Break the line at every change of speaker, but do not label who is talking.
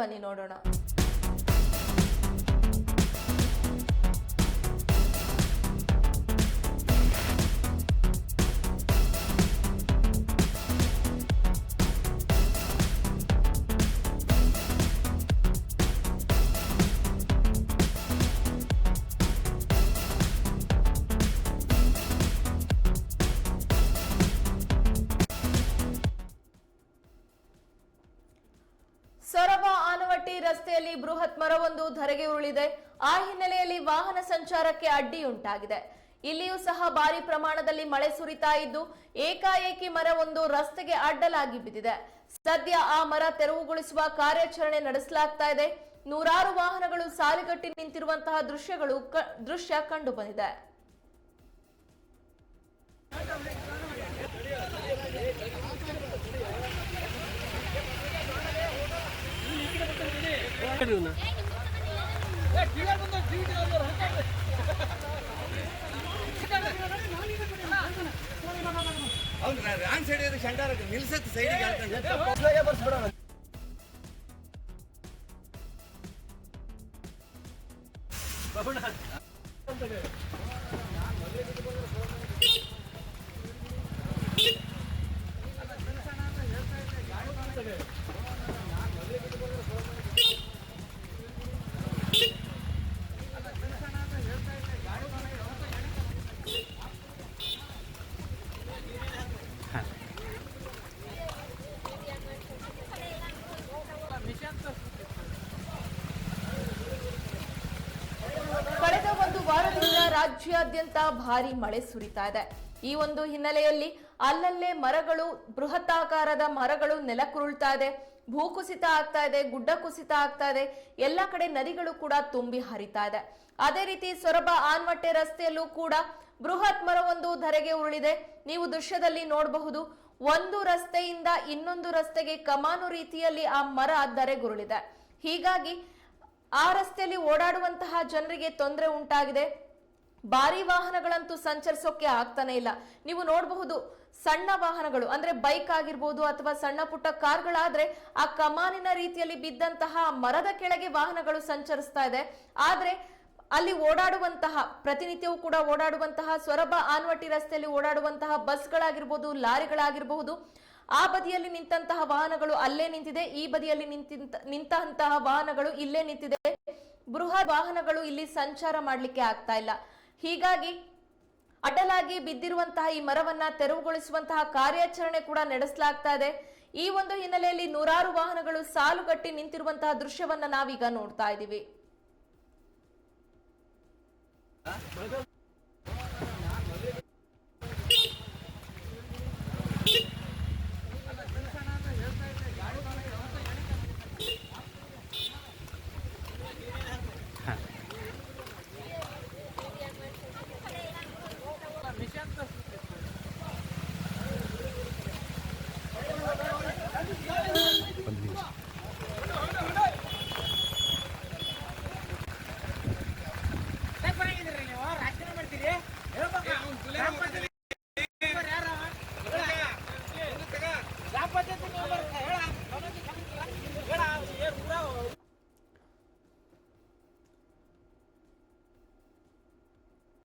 ಬನ್ನಿ ನೋಡೋಣ. ಸೊರಬ ಆನವಟ್ಟಿ ರಸ್ತೆಯಲ್ಲಿ ಬೃಹತ್ ಮರವೊಂದು ಧರೆಗೆ ಉರುಳಿದೆ. ಆ ಹಿನ್ನೆಲೆಯಲ್ಲಿ ವಾಹನ ಸಂಚಾರಕ್ಕೆ ಅಡ್ಡಿಯುಂಟಾಗಿದೆ. ಇಲ್ಲಿಯೂ ಸಹ ಭಾರಿ ಪ್ರಮಾಣದಲ್ಲಿ ಮಳೆ ಸುರಿತಾ ಇದ್ದು, ಏಕಾಏಕಿ ಮರವೊಂದು ರಸ್ತೆಗೆ ಅಡ್ಡಲಾಗಿ ಬಿದ್ದಿದೆ. ಸದ್ಯ ಆ ಮರ ತೆರವುಗೊಳಿಸುವ ಕಾರ್ಯಾಚರಣೆ ನಡೆಸಲಾಗ್ತಾ ಇದೆ. ನೂರಾರು ವಾಹನಗಳು ಸಾಲುಗಟ್ಟಿ ನಿಂತಿರುವಂತಹ ದೃಶ್ಯಗಳು ದೃಶ್ಯ ಕಂಡು ಬಂದಿದೆ
ಅವ್ನು ರಾಂಗ್ ಸೈಡ್ ಇರೋ ಶಂಟಾರ ನಿಲ್ಸತ್ ಸೈಡಿಗೆ ಹಾಕೊಂಡು
ರಾಜ್ಯಾದ್ಯಂತ ಭಾರಿ ಮಳೆ ಸುರಿತಾ ಇದೆ. ಈ ಒಂದು ಹಿನ್ನೆಲೆಯಲ್ಲಿ ಅಲ್ಲಲ್ಲೇ ಮರಗಳು, ಬೃಹತ್ತಾಕಾರದ ಮರಗಳು ನೆಲಕುರುಳ್ತಾ ಇದೆ. ಭೂಕುಸಿತ ಆಗ್ತಾ ಇದೆ, ಗುಡ್ಡ ಕುಸಿತ ಆಗ್ತಾ ಇದೆ. ಎಲ್ಲ ಕಡೆ ನದಿಗಳು ಕೂಡ ತುಂಬಿ ಹರಿತಾ ಇದೆ. ಅದೇ ರೀತಿ ಸೊರಬ ಆನ್ಮಟ್ಟೆ ರಸ್ತೆಯಲ್ಲೂ ಕೂಡ ಬೃಹತ್ ಮರವೊಂದು ಧರೆಗೆ ಉರುಳಿದೆ. ನೀವು ದೃಶ್ಯದಲ್ಲಿ ನೋಡಬಹುದು, ಒಂದು ರಸ್ತೆಯಿಂದ ಇನ್ನೊಂದು ರಸ್ತೆಗೆ ಕಮಾನು ರೀತಿಯಲ್ಲಿ ಆ ಮರ ಧರೆಗುರುಳಿದೆ. ಹೀಗಾಗಿ ಆ ರಸ್ತೆಯಲ್ಲಿ ಓಡಾಡುವಂತಹ ಜನರಿಗೆ ತೊಂದರೆ ಉಂಟಾಗಿದೆ. ಭಾರಿ ವಾಹನಗಳಂತೂ ಸಂಚರಿಸೋಕೆ ಆಗ್ತಾನೆ ಇಲ್ಲ. ನೀವು ನೋಡಬಹುದು ಸಣ್ಣ ವಾಹನಗಳು, ಅಂದ್ರೆ ಬೈಕ್ ಆಗಿರ್ಬೋದು ಅಥವಾ ಸಣ್ಣ ಪುಟ್ಟ ಕಾರ್ಗಳಾದ್ರೆ ಆ ಕಮಾನಿನ ರೀತಿಯಲ್ಲಿ ಬಿದ್ದಂತಹ ಮರದ ಕೆಳಗೆ ವಾಹನಗಳು ಸಂಚರಿಸ್ತಾ ಇದೆ. ಆದ್ರೆ ಅಲ್ಲಿ ಓಡಾಡುವಂತಹ, ಪ್ರತಿನಿತ್ಯವೂ ಕೂಡ ಓಡಾಡುವಂತಹ ಸೊರಬ ಆನ್ವಟ್ಟಿ ರಸ್ತೆಯಲ್ಲಿ ಓಡಾಡುವಂತಹ ಬಸ್ಗಳಾಗಿರ್ಬೋದು, ಲಾರಿಗಳಾಗಿರಬಹುದು, ಆ ಬದಿಯಲ್ಲಿ ನಿಂತಹ ವಾಹನಗಳು ಅಲ್ಲೇ ನಿಂತಿದೆ, ಈ ಬದಿಯಲ್ಲಿ ನಿಂತ ನಿಂತಹ ವಾಹನಗಳು ಇಲ್ಲೇ ನಿಂತಿದೆ. ಬೃಹತ್ ವಾಹನಗಳು ಇಲ್ಲಿ ಸಂಚಾರ ಮಾಡಲಿಕ್ಕೆ ಆಗ್ತಾ ಇಲ್ಲ. ಹೀಗಾಗಿ ಅಡ್ಡಲಾಗಿ ಬಿದ್ದಿರುವಂತಹ ಈ ಮರವನ್ನ ತೆರವುಗೊಳಿಸುವಂತಹ ಕಾರ್ಯಾಚರಣೆ ಕೂಡ ನಡೆಸಲಾಗ್ತಾ ಇದೆ. ಈ ಒಂದು ಹಿನ್ನೆಲೆಯಲ್ಲಿ ನೂರಾರು ವಾಹನಗಳು ಸಾಲುಗಟ್ಟಿ ನಿಂತಿರುವಂತಹ ದೃಶ್ಯವನ್ನ ನಾವೀಗ ನೋಡ್ತಾ ಇದ್ದೀವಿ. ಗ್ರಾಮ